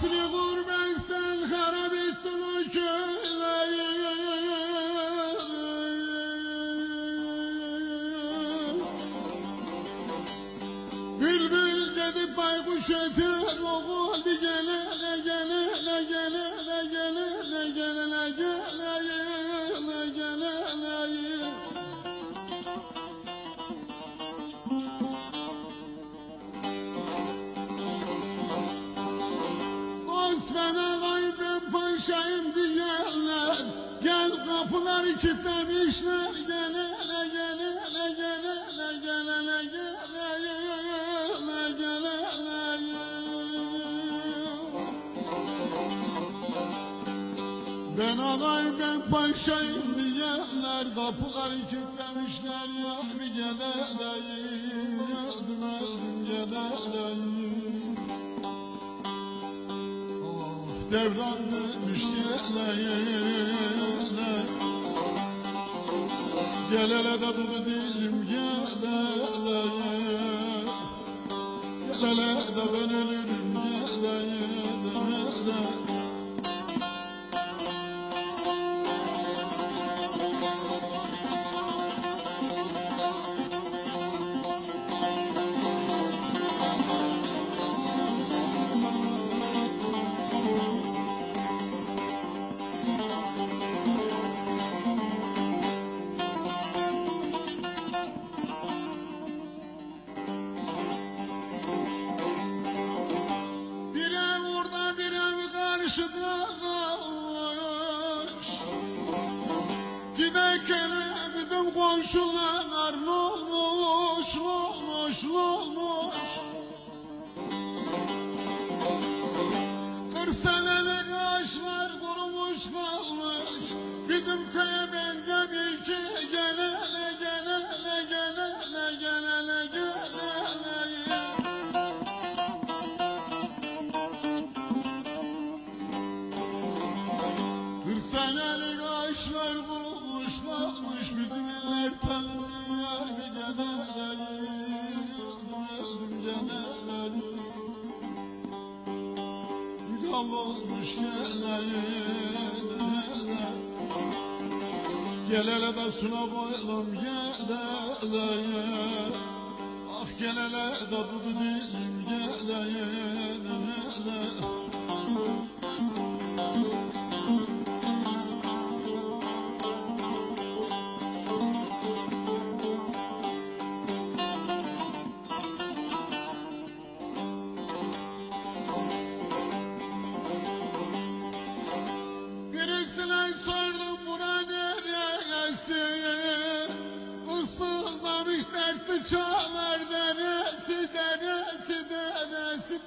Hasri gurben sen harap ettin o köyleri. Bülbül dedi baykuş öter o gol bir gelele gelele gelele Gel kapıları kilitlemişler. Gele le gele le gele le gele le gele le gele le Ben ağay ben paşayım. Diyenler Kapıları kilitlemişler ya. Bir gele le Öldüm öldüm gele le Oh, devran dönmüş geleye Gel hele de bunu dilim gel hele Gel hele de ben ölürüm gel kalmış Giderken bizim komşular olmuş, olmuş, olmuş Kırk senelik ağaçlar kurumuş kalmış Bizim köye senelik ağaçlar kurumuş kalmış Bizim eller tanrılar bir genele Öldüm genele Bir al olmuş genele Gel hele de suna boylum gel hele Ah gel hele de budu dilim gel hele dertli çağlar deresi deresi deresi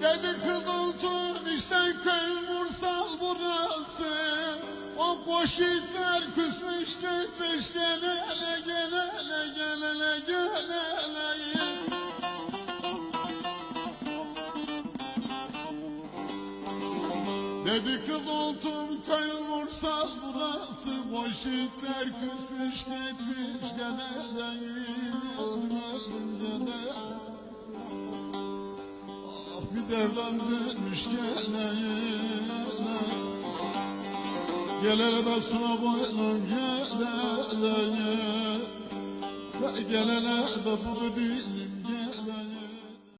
Dedi kızıltım işte köy Mursal burası. O koşitler küsmüş gitmiş gelele gelele gelele gelele Dedi kızıltım köy Mursal burası. Koşitler küsmüş gitmiş gelele gelele Ah bir devran dönmüş geleye Gel hele de suna boylum gel hele Gel hele de bunu dilim